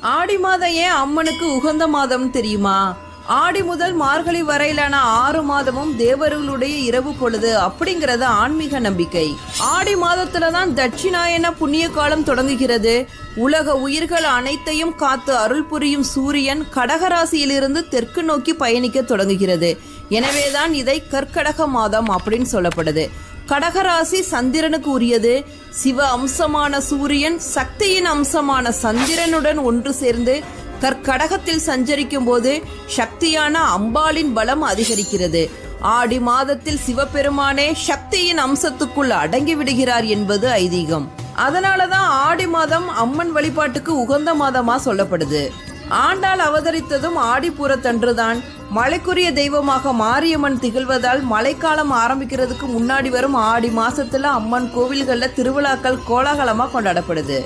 ஆடி மாதம் ஏன் அம்மனுக்கு உகந்த மாதம் தெரியுமா? ஆடி முதல் மார்கழி வரையிலான ஆறு மாதமும் தேவர்களுடைய இரவு பொழுது அப்படிங்கறது ஆன்மீக நம்பிக்கை. ஆடி மாதத்துல தான் தட்சிணாயன புண்ணிய காலம் தொடங்குகிறது. உலக உயிர்கள் அனைத்தையும் காத்து அருள் புரியும் சூரியன் கடகராசியிலிருந்து தெற்கு நோக்கி பயணிக்க தொடங்குகிறது. எனவேதான் இதை கற்கடக மாதம் அப்படின்னு சொல்லப்படுது. கடகராசி சந்திரனுக்கு உரியது சிவ அம்சமான சூரியன் சக்தியின் அம்சமான சந்திரனுடன் ஒன்று சேர்ந்து கற்கடகத்தில் சஞ்சரிக்கும் போது சக்தியான அம்பாளின் பலம் அதிகரிக்கிறது. ஆடி மாதத்தில் சிவபெருமானே சக்தியின் அம்சத்துக்குள் அடங்கி விடுகிறார் என்பது ஐதீகம். அதனாலதான் ஆடி மாதம் அம்மன் வழிபாட்டுக்கு உகந்த மாதமா சொல்லப்படுது. ஆண்டாள் அவதரித்ததும் ஆடிப்பூரத்தன்றுதான் மழைக்குரிய தெய்வமாக மாரியம்மன் திகழ்வதால் மழைக்காலம் ஆரம்பிக்கிறதுக்கு முன்னாடி வரும் ஆடி மாசத்துல அம்மன் கோவில்கள்ல திருவிழாக்கள் கோலாகலமா கொண்டாடப்படுது.